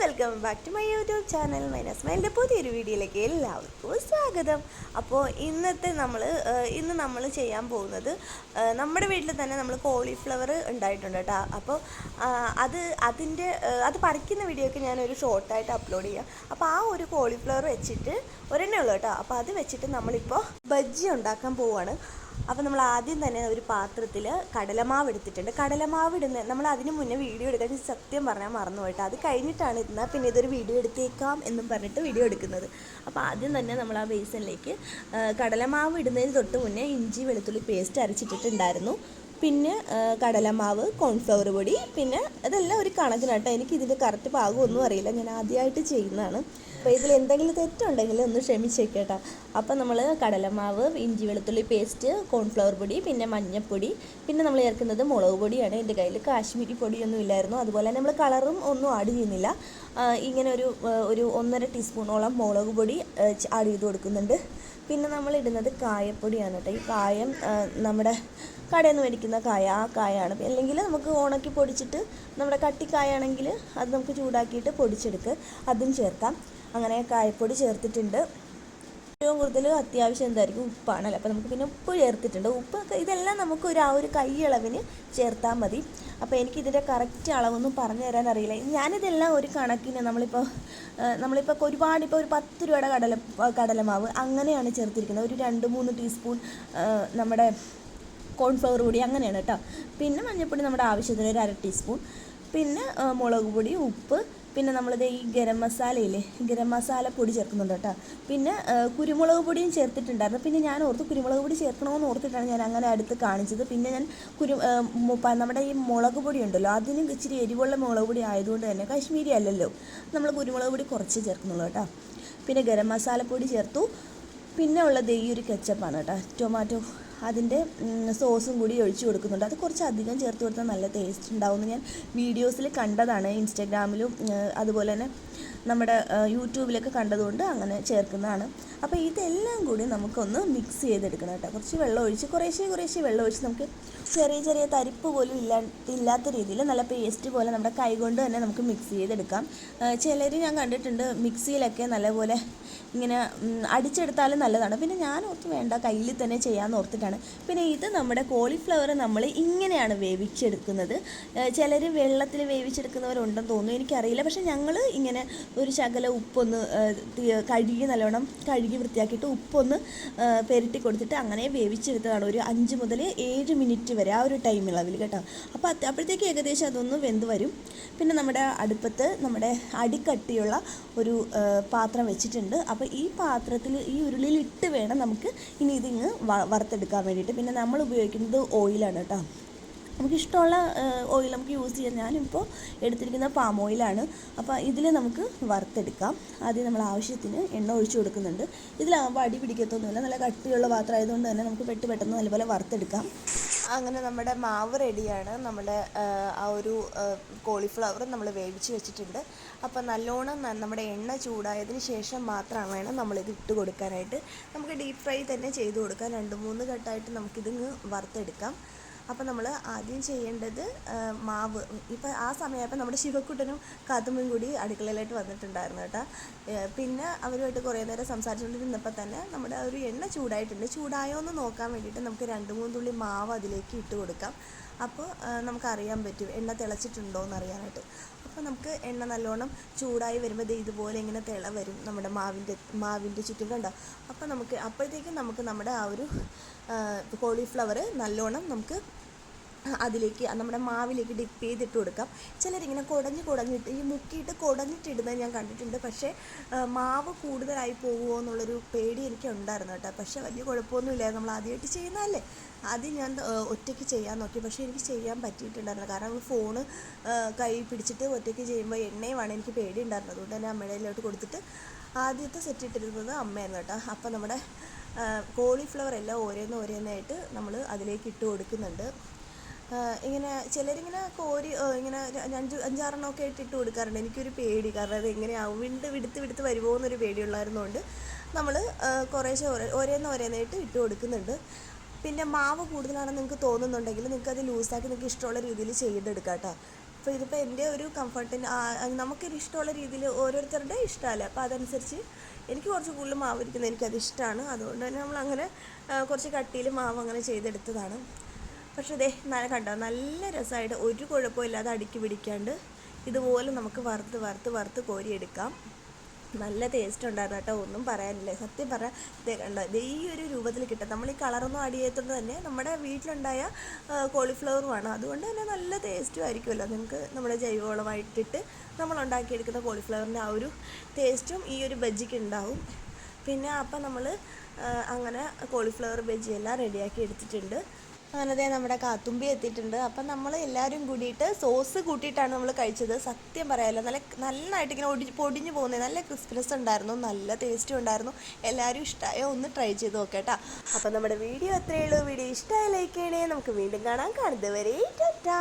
Welcome back to my YouTube channel. Minus മൈന്റെ പുതിയൊരു വീഡിയോയിലേക്ക് എല്ലാവർക്കും സ്വാഗതം. അപ്പോൾ ഇന്നത്തെ നമ്മൾ ഇന്ന് നമ്മൾ ചെയ്യാൻ പോകുന്നത് നമ്മുടെ വീട്ടിൽ തന്നെ നമ്മൾ കോളിഫ്ലവർ ഉണ്ടായിട്ടുണ്ട് കേട്ടോ. അപ്പോൾ അത് അതിന്റെ അത് പറിക്കുന്ന വീഡിയോ ഒക്കെ ഞാനൊരു ഷോർട്ടായിട്ട് അപ്ലോഡ് ചെയ്യാം. അപ്പോൾ ആ ഒരു കോളിഫ്ലവർ വെച്ചിട്ട് ഒരെണ്ണേ ഉള്ളൂ കേട്ടോ. അപ്പോൾ അത് വെച്ചിട്ട് നമ്മളിപ്പോൾ ബജ്ജി ഉണ്ടാക്കാൻ പോവുകയാണ് അപ്പോൾ നമ്മൾ ആദ്യം തന്നെ ഒരു പാത്രത്തിൽ കടലമാവ് എടുത്തിട്ടുണ്ട്. കടലമാവ് ഇടുന്ന നമ്മൾ അതിന് മുന്നേ വീഡിയോ എടുക്കാൻ സത്യം പറഞ്ഞാൽ മറന്നു പോയിട്ട് അത് കഴിഞ്ഞിട്ടാണ് ഇരുന്നാൽ പിന്നെ ഇതൊരു വീഡിയോ എടുത്തേക്കാം എന്നും പറഞ്ഞിട്ട് വീഡിയോ എടുക്കുന്നത്. അപ്പോൾ ആദ്യം തന്നെ നമ്മൾ ആ ബേസിനിലേക്ക് കടലമാവ് ഇടുന്നതിന് തൊട്ട് മുന്നേ ഇഞ്ചി വെളുത്തുള്ളി പേസ്റ്റ് അരച്ചിട്ടിട്ടുണ്ടായിരുന്നു. പിന്നെ കടലമാവ് കോൺഫ്ലവർ പൊടി പിന്നെ ഇതെല്ലാം ഒരു കണക്കിനാട്ടോ. എനിക്ക് ഇതിന്റെ കറക്റ്റ് പാകമൊന്നും അറിയില്ല. ഞാൻ ആദ്യമായിട്ട് ചെയ്യുന്നതാണ്. അപ്പോൾ ഇതിൽ എന്തെങ്കിലും തെറ്റുണ്ടെങ്കിൽ ഒന്ന് ക്ഷമിച്ചേക്കേട്ടോ. അപ്പോൾ നമ്മൾ കടലമാവ് ഇഞ്ചി വെളുത്തുള്ളി പേസ്റ്റ് കോൺഫ്ലവർ പൊടി പിന്നെ മഞ്ഞൾപ്പൊടി പിന്നെ നമ്മൾ ചേർക്കുന്നത് മുളക് പൊടിയാണ്. എന്റെ കയ്യിൽ കാശ്മീരി പൊടിയൊന്നും ഇല്ലായിരുന്നു. അതുപോലെ തന്നെ നമ്മൾ കളറും ഒന്നും ആഡ് ചെയ്യുന്നില്ല. ഇങ്ങനെ ഒരു ഒരു ഒന്നര ടീസ്പൂണോളം മുളക് പൊടി ആഡ് ചെയ്ത് കൊടുക്കുന്നുണ്ട്. പിന്നെ നമ്മൾ ഇടുന്നത് കായപ്പൊടിയാണ് കേട്ടോ. ഈ കായം നമ്മുടെ കടയിൽ നിന്ന് മേടിക്കുന്ന കായ ആ കായാണ്. അല്ലെങ്കിൽ നമുക്ക് ഉണക്കി പൊടിച്ചിട്ട് നമ്മുടെ കട്ടിക്കായാണെങ്കിൽ അത് നമുക്ക് ചൂടാക്കിയിട്ട് പൊടിച്ചെടുക്കുക അതും ചേർക്കാം. അങ്ങനെ കായപ്പൊടി ചേർത്തിട്ടുണ്ട്. ഏറ്റവും കൂടുതൽ അത്യാവശ്യം എന്തായിരിക്കും? ഉപ്പാണല്ലോ? അപ്പോൾ നമുക്ക് പിന്നെ ഉപ്പ് ചേർത്തിട്ടുണ്ട്. ഉപ്പൊക്കെ ഇതെല്ലാം നമുക്ക് ഒരു ആ ഒരു കൈയളവിന് ചേർത്താൽ മതി. അപ്പോൾ എനിക്ക് ഇതിന്റെ കറക്റ്റ് അളവൊന്നും പറഞ്ഞു തരാൻ അറിയില്ല. ഞാനിതെല്ലാം ഒരു കണക്കിന് നമ്മളിപ്പോൾ നമ്മളിപ്പോൾ ഒരുപാട് ഇപ്പോൾ ഒരു പത്ത് രൂപയുടെ കടല കടലമാവ് അങ്ങനെയാണ് ചേർത്തിരിക്കുന്നത്. ഒരു രണ്ട് മൂന്ന് ടീസ്പൂൺ നമ്മുടെ കോൺഫ്ലവർ പൊടി അങ്ങനെയാണ് കേട്ടോ. പിന്നെ മഞ്ഞൾപ്പൊടി നമ്മുടെ ആവശ്യത്തിന് ഒരു അര ടീസ്പൂൺ. പിന്നെ മുളക് പൊടി ഉപ്പ് പിന്നെ നമ്മളിത് ഈ ഗരം മസാലയില്ലേ ഗരം മസാല പൊടി ചേർക്കുന്നുണ്ട് കേട്ടോ. പിന്നെ കുരുമുളക് പൊടിയും ചേർത്തിട്ടുണ്ടായിരുന്നു. പിന്നെ ഞാൻ ഓർത്ത് കുരുമുളക് പൊടി ചേർക്കണമെന്ന് ഓർത്തിട്ടാണ് ഞാൻ അങ്ങനെ അടുത്ത് കാണിച്ചത്. പിന്നെ ഞാൻ കുരു നമ്മുടെ ഈ മുളക് പൊടി ഉണ്ടല്ലോ അതിനും ഇച്ചിരി എരിവുള്ള മുളക് പൊടി ആയതുകൊണ്ട് തന്നെ കാശ്മീരി അല്ലല്ലോ നമ്മൾ കുരുമുളക് പൊടി കുറച്ച് ചേർക്കുന്നുള്ളൂ കേട്ടോ. പിന്നെ ഗരം മസാല പൊടി ചേർത്തു. പിന്നെ ഉള്ളത് ഈ ഒരു കെച്ചപ്പാണ് കേട്ടോ ടൊമാറ്റോ അതിന്റെ സോസും കൂടി ഒഴിച്ചു കൊടുക്കുന്നുണ്ട്. അത് കുറച്ച് അധികം ചേർത്ത് കൊടുത്താൽ നല്ല ടേസ്റ്റ് ഉണ്ടാവുമെന്ന് ഞാൻ വീഡിയോസിൽ കണ്ടതാണ്. ഇൻസ്റ്റാഗ്രാമിലും അതുപോലെ തന്നെ നമ്മുടെ യൂട്യൂബിലൊക്കെ കണ്ടതുകൊണ്ട് അങ്ങനെ ചേർക്കുന്നതാണ്. അപ്പോൾ ഇതെല്ലാം കൂടി നമുക്കൊന്ന് മിക്സ് ചെയ്തെടുക്കണം കേട്ടോ. കുറച്ച് വെള്ളം ഒഴിച്ച് കുറേശ്ശേ കുറേശ്ശേ വെള്ളം ഒഴിച്ച് നമുക്ക് ചെറിയ ചെറിയ തരിപ്പ് പോലും ഇല്ലാ ഇല്ലാത്ത രീതിയിൽ നല്ല പേസ്റ്റ് പോലെ നമ്മുടെ കൈ കൊണ്ട് തന്നെ നമുക്ക് മിക്സ് ചെയ്തെടുക്കാം. ചിലർ ഞാൻ കണ്ടിട്ടുണ്ട് മിക്സിയിലൊക്കെ നല്ലപോലെ ഇങ്ങനെ അടിച്ചെടുത്താലും നല്ലതാണ്. പിന്നെ ഞാൻ ഓർത്ത് വേണ്ട കയ്യിൽ തന്നെ ചെയ്യാമെന്ന് ഓർത്തിട്ടാണ്. പിന്നെ ഇത് നമ്മുടെ കോളിഫ്ലവർ നമ്മൾ ഇങ്ങനെയാണ് വേവിച്ചെടുക്കുന്നത്. ചിലർ വെള്ളത്തിൽ വേവിച്ചെടുക്കുന്നവരുണ്ടെന്ന് തോന്നുന്നു. എനിക്കറിയില്ല. പക്ഷേ ഞങ്ങൾ ഇങ്ങനെ ഒരു ശകല ഉപ്പൊന്ന് കഴുകി നല്ലോണം കഴുകി വൃത്തിയാക്കിയിട്ട് ഉപ്പൊന്ന് പെരട്ടി കൊടുത്തിട്ട് അങ്ങനെ വേവിച്ചെടുത്തതാണ്. ഒരു അഞ്ച് മുതൽ ഏഴ് മിനിറ്റ് വരെ ആ ഒരു ടൈം ഇളവിൽ കേട്ടോ അപ്പോൾ അപ്പോഴത്തേക്ക് ഏകദേശം അതൊന്ന് വെന്ത് വരും. പിന്നെ നമ്മുടെ അടുപ്പത്ത് നമ്മുടെ അടിക്കട്ടിയുള്ള ഒരു പാത്രം വെച്ചിട്ടുണ്ട്. അപ്പോൾ ഈ പാത്രത്തിൽ ഈ ഉരുളിയിൽ ഇട്ട് വേണം നമുക്ക് ഇനി ഇതിങ്ങ് വറുത്തെടുക്കാൻ വേണ്ടിയിട്ട്. പിന്നെ നമ്മൾ ഉപയോഗിക്കുന്നത് ഓയിലാണ് കേട്ടോ. നമുക്ക് ഇഷ്ടമുള്ള ഓയിൽ നമുക്ക് യൂസ് ചെയ്യാം. ഞാനിപ്പോൾ എടുത്തിരിക്കുന്ന പാം ഓയിലാണ് അപ്പോൾ ഇതിൽ നമുക്ക് വറുത്തെടുക്കാം. ആദ്യം നമ്മൾ ആവശ്യത്തിന് എണ്ണ ഒഴിച്ചു കൊടുക്കുന്നുണ്ട്. ഇതിലാകുമ്പോൾ അടി പിടിക്കത്തൊന്നുമില്ല. നല്ല കട്ടിയുള്ള പാത്രം ആയതുകൊണ്ട് തന്നെ നമുക്ക് പെട്ട് പെട്ടെന്ന് നല്ലപോലെ വറുത്തെടുക്കാം. അങ്ങനെ നമ്മുടെ മാവ് റെഡിയാണ്. നമ്മുടെ ആ ഒരു കോളിഫ്ലവർ നമ്മൾ വേവിച്ച് വെച്ചിട്ടുണ്ട്. അപ്പോൾ നല്ലോണം നമ്മുടെ എണ്ണ ചൂടായതിന് ശേഷം മാത്രമാണ് വേണം നമ്മളിത് ഇട്ട് കൊടുക്കാനായിട്ട്. നമുക്ക് ഡീപ്പ് ഫ്രൈ തന്നെ ചെയ്ത് കൊടുക്കാം. രണ്ട് മൂന്ന് ഘട്ടമായിട്ട് നമുക്കിതിങ്ങ് വറുത്തെടുക്കാം. അപ്പോൾ നമ്മൾ ആദ്യം ചെയ്യേണ്ടത് മാവ്. ഇപ്പോൾ ആ സമയമായപ്പോൾ നമ്മുടെ ശിവക്കുട്ടനും കാത്തുമ്മയും കൂടി അടുക്കളയിലായിട്ട് വന്നിട്ടുണ്ടായിരുന്നു കേട്ടോ. പിന്നെ അവരുമായിട്ട് കുറേ നേരം സംസാരിച്ചുകൊണ്ടിരുന്നപ്പോൾ തന്നെ നമ്മുടെ ഒരു എണ്ണ ചൂടായിട്ടുണ്ട്. ചൂടായോ എന്ന് നോക്കാൻ വേണ്ടിയിട്ട് നമുക്ക് രണ്ട് മൂന്ന് തുള്ളി മാവ് അതിലേക്ക് ഇട്ട് കൊടുക്കാം. അപ്പോൾ നമുക്ക് നമുക്കറിയാൻ പറ്റും എണ്ണ തിളച്ചിട്ടുണ്ടോ എന്ന് അറിയാനായിട്ട്. അപ്പോൾ നമുക്ക് എണ്ണ നല്ലോണം ചൂടായി വരുമ്പോൾ ഇതുപോലെ ഇങ്ങനെ തിള വരും നമ്മുടെ മാവിന്റെ മാവിന്റെ ചുറ്റും കണ്ടോ? അപ്പോൾ നമുക്ക് അപ്പോഴത്തേക്കും നമുക്ക് നമ്മുടെ ആ ഒരു കോളിഫ്ലവർ നല്ലോണം നമുക്ക് അതിലേക്ക് നമ്മുടെ മാവിലേക്ക് ഡിപ്പ് ചെയ്തിട്ട് കൊടുക്കാം. ചിലരിങ്ങനെ കുടഞ്ഞ് കുടഞ്ഞിട്ട് ഈ മുക്കിയിട്ട് കുടഞ്ഞിട്ടിടുന്നത് ഞാൻ കണ്ടിട്ടുണ്ട്. പക്ഷേ മാവ് കൂടുതലായി പോകുമോ എന്നുള്ളൊരു പേടി എനിക്ക് ഉണ്ടായിരുന്നു കേട്ടോ. പക്ഷേ വലിയ കുഴപ്പമൊന്നുമില്ല. നമ്മൾ ആദ്യമായിട്ട് ചെയ്യുന്നതല്ലേ? ആദ്യം ഞാൻ ഒറ്റയ്ക്ക് ചെയ്യാൻ നോക്കി. പക്ഷേ എനിക്ക് ചെയ്യാൻ പറ്റിയിട്ടുണ്ടായിരുന്നു. കാരണം നമ്മൾ ഫോണ് കൈ പിടിച്ചിട്ട് ഒറ്റയ്ക്ക് ചെയ്യുമ്പോൾ എണ്ണയുമാണ് എനിക്ക് പേടി ഉണ്ടായിരുന്നത്. അതുകൊണ്ട് തന്നെ അമ്മയുടെ കൊടുത്തിട്ട് ആദ്യത്തെ സെറ്റ് ഇട്ടിരുന്നത് അമ്മയായിരുന്നു കേട്ടോ. അപ്പം നമ്മുടെ കോളിഫ്ലവർ എല്ലാം ഓരോന്ന് ഓരോന്നായിട്ട് നമ്മൾ അതിലേക്ക് ഇട്ട് കൊടുക്കുന്നുണ്ട്. ഇങ്ങനെ ചിലരിങ്ങനെ കോരി ഇങ്ങനെ അഞ്ച് അഞ്ചാറെണ്ണമൊക്കെ ആയിട്ട് ഇട്ട് കൊടുക്കാറുണ്ട്. എനിക്കൊരു പേടി. കാരണം അത് എങ്ങനെയാവും വിണ്ട് വിടുത്ത് വിടുത്ത് വരുമോ എന്നൊരു പേടിയുള്ളായിരുന്നുകൊണ്ട് നമ്മൾ കുറേശ്ശെ ഓരോ ഓരോന്ന് ഓരോന്നായിട്ട് ഇട്ട് കൊടുക്കുന്നുണ്ട്. പിന്നെ മാവ് കൂടുതലാണെന്ന് നിങ്ങൾക്ക് തോന്നുന്നുണ്ടെങ്കിൽ നിങ്ങൾക്ക് അത് ലൂസാക്കി നിങ്ങൾക്ക് ഇഷ്ടമുള്ള രീതിയിൽ ചെയ്തെടുക്കാം കേട്ടോ. അപ്പോൾ ഇതിപ്പോൾ എന്റെ ഒരു കംഫർട്ടിന് നമുക്കൊരു ഇഷ്ടമുള്ള രീതിയിൽ ഓരോരുത്തരുടെ ഇഷ്ടമല്ലേ? അപ്പോൾ അതനുസരിച്ച് എനിക്ക് കുറച്ച് കൂടുതൽ മാവ് ഇരിക്കുന്നത് എനിക്കത് ഇഷ്ടമാണ് അതുകൊണ്ട് തന്നെ നമ്മളങ്ങനെ അങ്ങനെ കുറച്ച് കട്ടിയിൽ മാവ് അങ്ങനെ ചെയ്തെടുത്തതാണ്. പക്ഷേ ദേ നല്ല കണ്ടോ? നല്ല രസമായിട്ട് ഒരു കുഴപ്പമില്ലാതെ അടുക്കി പിടിക്കാണ്ട് ഇതുപോലെ നമുക്ക് വറുത്ത് വറുത്ത് വറുത്ത് കോരിയെടുക്കാം. നല്ല ടേസ്റ്റ് ഉണ്ടായിരുന്നു കേട്ടോ. ഒന്നും പറയാനില്ല. സത്യം പറയാം ഇതേ കണ്ടോ? ഇത് ഈ ഒരു രൂപത്തിൽ കിട്ടും. നമ്മൾ ഈ കളറൊന്നും ആഡ് ചെയ്യത്തുകൊണ്ട് തന്നെ നമ്മുടെ വീട്ടിലുണ്ടായ കോളിഫ്ലവറുമാണ് അതുകൊണ്ട് തന്നെ നല്ല ടേസ്റ്റും ആയിരിക്കുമല്ലോ. നിങ്ങൾക്ക് നമ്മുടെ ജൈവവളമായിട്ടിട്ട് നമ്മൾ ഉണ്ടാക്കിയെടുക്കുന്ന കോളിഫ്ലവറിന്റെ ആ ഒരു ടേസ്റ്റും ഈ ഒരു ബജ്ജിക്ക് ഉണ്ടാവും. പിന്നെ അപ്പം നമ്മൾ അങ്ങനെ കോളിഫ്ലവർ ബജ്ജി എല്ലാം റെഡിയാക്കി എടുത്തിട്ടുണ്ട്. അങ്ങനെ ദേ നമ്മുടെ കാത്തുമ്പി എത്തിയിട്ടുണ്ട്. അപ്പം നമ്മൾ എല്ലാവരും കൂടിയിട്ട് സോസ് കൂട്ടിയിട്ടാണ് നമ്മൾ കഴിച്ചത്. സത്യം പറയാമല്ലോ നല്ല നന്നായിട്ട് ഇങ്ങനെ ഒടി പൊടിഞ്ഞു പോകുന്നത് നല്ല ക്രിസ്പിനെസ് ഉണ്ടായിരുന്നു നല്ല ടേസ്റ്റും ഉണ്ടായിരുന്നു. എല്ലാവരും ഇഷ്ടമായോ ഒന്ന് ട്രൈ ചെയ്ത് നോക്കേട്ടാ. അപ്പം നമ്മുടെ വീഡിയോ അത്രയേ ഉള്ളൂ. വീഡിയോ ഇഷ്ടമായി ലൈക്ക് ചെയ്യണേ. നമുക്ക് വീണ്ടും കാണാൻ കാണുന്നത് വരെ ടാറ്റാ.